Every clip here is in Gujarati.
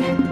Thank you.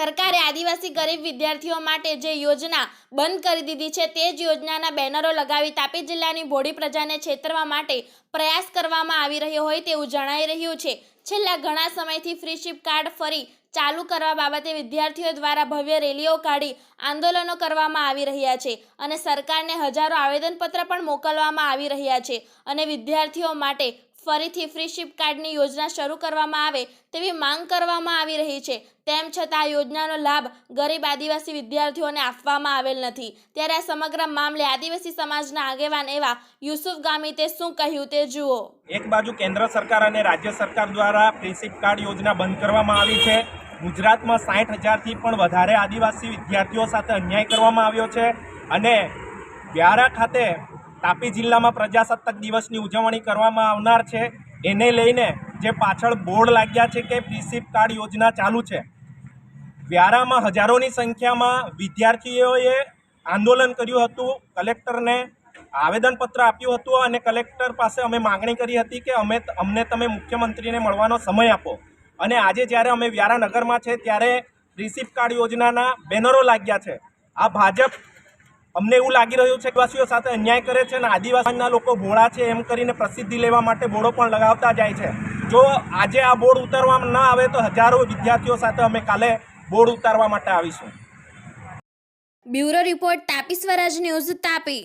સરકારે આદિવાસી ગરીબ વિદ્યાર્થીઓ માટે જે યોજના બંધ કરી દીધી છે, તે જ યોજનાના બેનરો લગાવી તાપી જિલ્લાની ભોળી પ્રજાને છેતરવા માટે પ્રયાસ કરવામાં આવી રહ્યો હોય તેવું જણાઈ રહ્યું છે. છેલ્લા ઘણા સમયથી ફ્રી શિપ કાર્ડ ફરી ચાલુ કરવા બાબતે વિદ્યાર્થીઓ દ્વારા ભવ્ય રેલીઓ કાઢી આંદોલનો કરવામાં આવી રહ્યા છે અને સરકારને હજારો આવેદનપત્ર પણ મોકલવામાં આવી રહ્યા છે અને વિદ્યાર્થીઓ માટે ફરીથી ફ્રી શિપ કાર્ડની યોજના શરૂ કરવામાં આવે તેવી માંગ કરવામાં આવી રહી છે. તેમ છતાં આ યોજનાનો લાભ ગરીબ આદિવાસી વિદ્યાર્થીઓને આપવામાં આવેલ નથી. ત્યારે આ સમગ્ર મામલે આદિવાસી સમાજના આગેવાન એવા યુસુફ ગામિતે શું કહ્યું તે જુઓ. એક બાજુ કેન્દ્ર સરકાર અને રાજ્ય સરકાર દ્વારા પ્રિન્સિપ કાર્ડ યોજના બંધ કરવામાં આવી છે. ગુજરાતમાં સાઠ હજારથી પણ વધારે આદિવાસી વિદ્યાર્થીઓ સાથે અન્યાય કરવામાં આવ્યો છે. અને વ્યારા ખાતે તાપી જિલ્લામાં પ્રજાસત્તાક દિવસની ઉજવણી કરવામાં આવનાર છે. એને લઈને જે પાછળ બોર્ડ લાગ્યા છે કે પ્રિન્સિપ કાર્ડ યોજના ચાલુ છે. વ્યારામાં હજારોની સંખ્યામાં વિદ્યાર્થીઓએ આંદોલન કર્યું હતું. કલેક્ટરને આવેદનપત્ર આપ્યું હતું અને કલેક્ટર પાસે અમે માગણી કરી હતી કે અમે અમને તમે મુખ્યમંત્રીને મળવાનો સમય આપો. અને આજે જ્યારે અમે વ્યારા નગરમાં છે ત્યારે રિસિપ્ટ કાર્ડ યોજનાના બેનરો લાગ્યા છે. આ ભાજપ અમને એવું લાગી રહ્યું છે આદિવાસીઓ સાથે અન્યાય કરે છે અને આદિવાસીના લોકો ભોળા છે એમ કરીને પ્રસિદ્ધિ લેવા માટે બોર્ડો પણ લગાવતા જાય છે. જો આજે આ બોર્ડ ઉતારવામાં ન આવે તો હજારો વિદ્યાર્થીઓ સાથે અમે કાલે બોર્ડ ઉતારવા માટે આવીશું. Bureau report Tapi Swaraj news Tapi.